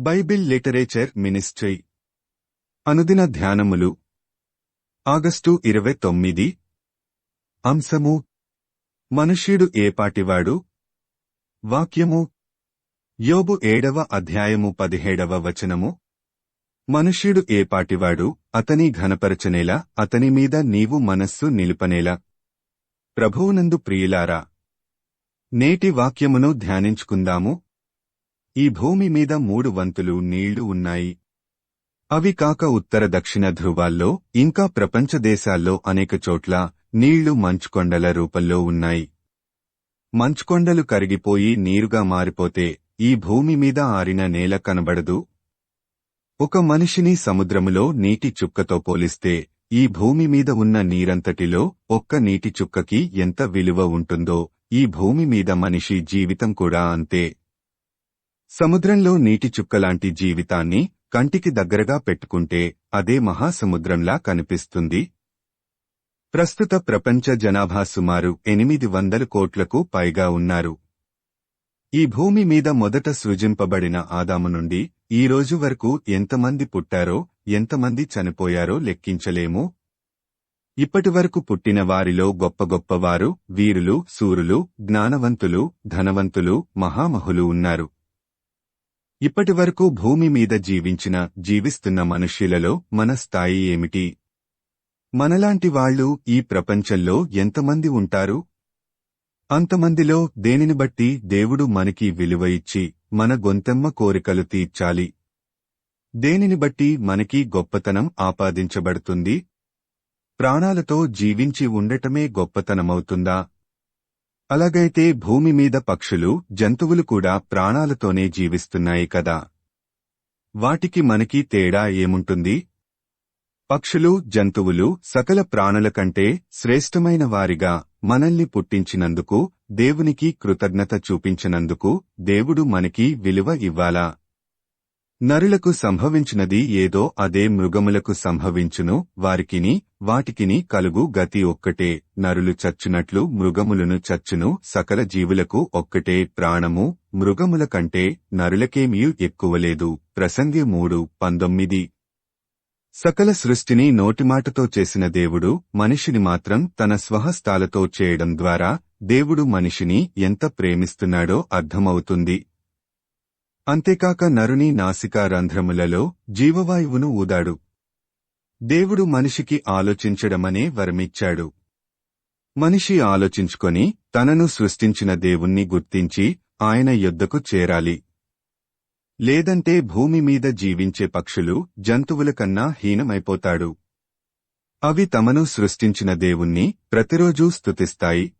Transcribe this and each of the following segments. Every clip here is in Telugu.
Bible literature ministry. అనుదిన ధ్యానములు. ఆగస్టు ఇరవై తొమ్మిది. అంశము. మనుష్యుడు ఏపాటివాడు వాక్యము. యోబు ఏడవ అధ్యాయము పదిహేడవ వచనము. మనుష్యుడు ఏపాటివాడు అతని ఘనపరచనేలా? అతని మీద నీవు మనస్సు నిలుపనేలా? ప్రభువునందు ప్రియులారా నేటి వాక్యమును ధ్యానించుకుందాము. ఈ భూమి మీద మూడు వంతులు నీళ్ళు ఉన్నాయి. అవి కాక ఉత్తర దక్షిణ ధ్రువాల్లో ఇంకా ప్రపంచ దేశాల్లో అనేక చోట్ల నీళ్ళు మంచుకొండల రూపంలో ఉన్నాయి. మంచుకొండలు కరిగిపోయి నీరుగా మారిపోతే ఈ భూమి మీద ఆరిన నేల కనబడదు. ఒక మనిషిని సముద్రములో నీటి చుక్కతో పోలిస్తే ఈ భూమి మీద ఉన్న నీరంతటిలో ఒక్క నీటి చుక్కకి ఎంత విలువ ఉంటుందో ఈ భూమి మీద మనిషి జీవితం కూడా అంతే. సముద్రంలో నీటి చుక్కలాంటి జీవితాన్ని కంటికి దగ్గరగా పెట్టుకుంటే అదే మహాసముద్రంలా కనిపిస్తుంది. ప్రస్తుత ప్రపంచ జనాభా సుమారు ఎనిమిది వందల కోట్లకు పైగా ఉన్నారు. ఈ భూమి మీద మొదట సృజింపబడిన ఆదాము నుండి ఈ రోజు వరకు ఎంతమంది పుట్టారో ఎంతమంది చనిపోయారో లెక్కించలేము. ఇప్పటివరకు పుట్టిన వారిలో గొప్ప గొప్పవారు వీరులు సూరులు జ్ఞానవంతులు ధనవంతులు మహామహులు ఉన్నారు. ఇప్పటివరకు భూమి మీద జీవించిన జీవిస్తున్న మనుష్యులలో మన స్థాయి ఏమిటి? మనలాంటి వాళ్ళు ఈ ప్రపంచంలో ఎంతమంది ఉంటారు? అంతమందిలో దేనిని బట్టి దేవుడు మనకి విలువ ఇచ్చి మన గొంతెమ్మ కోరికలు తీర్చాలి? దేనిని బట్టి మనకి గొప్పతనం ఆపాదించబడుతుంది? ప్రాణాలతో జీవించి ఉండటమే గొప్పతనమవుతుందా? అలాగైతే భూమి మీద పక్షులు జంతువులు కూడా ప్రాణాలతోనే జీవిస్తున్నాయి కదా. వాటికి మనకి తేడా ఏముంటుంది? పక్షులు జంతువులు సకల ప్రాణుల కంటే శ్రేష్టమైన వారిగా మనల్ని పుట్టించినందుకు దేవునికి కృతజ్ఞత చూపించినందుకు దేవుడు మనకి విలువ ఇవ్వాలా? నరులకు సంభవించినది ఏదో అదే మృగములకు సంభవించును వారికిని వాటికిని కలుగు గతి ఒక్కటే. నరులు చచ్చినట్లు మృగములను చచ్చును సకల జీవులకు ఒక్కటే ప్రాణము. మృగముల కంటే నరులకేమీ ఎక్కువలేదు ప్రసంగి మూడు పంతొమ్మిది. సకల సృష్టిని నోటిమాటతో చేసిన దేవుడు మనిషిని మాత్రం తన స్వహస్తాలతో చేయడం ద్వారా దేవుడు మనిషిని ఎంత ప్రేమిస్తున్నాడో అర్థమవుతుంది. అంతేకాక నరుని నాసికా రంధ్రములలో జీవవాయువును ఊదాడు. దేవుడు మనిషికి ఆలోచించడమనే వరమిచ్చాడు. మనిషి ఆలోచించుకొని తనను సృష్టించిన దేవుణ్ణి గుర్తించి ఆయన యొద్దకు చేరాలి. లేదంటే భూమి మీద జీవించే పక్షులు జంతువుల కన్నా హీనమైపోతాడు. అవి తమను సృష్టించిన దేవుణ్ణి ప్రతిరోజూ స్తుతిస్తాయి.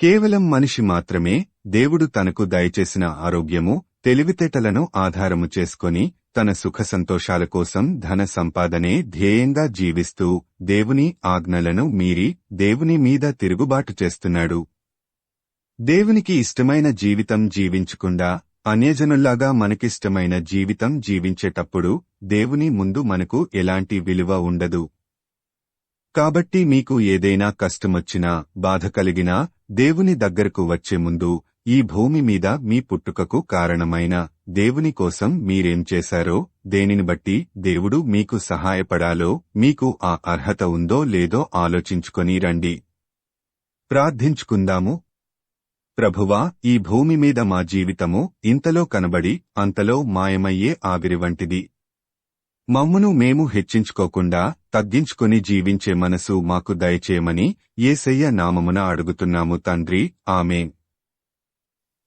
కేవలం మనిషి మాత్రమే దేవుడు తనకు దయచేసిన ఆరోగ్యము తెలివితేటలను ఆధారము చేసుకొని తన సుఖ సంతోషాల కోసం ధన సంపాదనే ధ్యేయంగా జీవిస్తూ దేవుని ఆజ్ఞలను మీరి దేవుని మీద తిరుగుబాటు చేస్తున్నాడు. దేవునికి ఇష్టమైన జీవితం జీవించకుండా అన్యజనుల్లాగా మనకిష్టమైన జీవితం జీవించేటప్పుడు దేవుని ముందు మనకు ఎలాంటి విలువ ఉండదు. కాబట్టి మీకు ఏదైనా కష్టమొచ్చినా బాధ కలిగినా దేవుని దగ్గరకు వచ్చే ముందు ఈ భూమి మీద మీ పుట్టుకకు కారణమైన దేవుని కోసం మీరేం చేశారో దేనిని బట్టి దేవుడు మీకు సహాయపడాలో మీకు ఆ అర్హత ఉందో లేదో ఆలోచించుకొని రండి. ప్రార్థించుకుందాము. ప్రభువా ఈ భూమి మీద మా జీవితము ఇంతలో కనబడి అంతలో మాయమయ్యే ఆవిరి వంటిది. మమ్మును మేము హెచ్చించుకోకుండా తగ్గించుకుని జీవించే మనసు మాకు దయచేయమని ఏసయ్య నామమున అడుగుతున్నాము తండ్రి. ఆమెన్.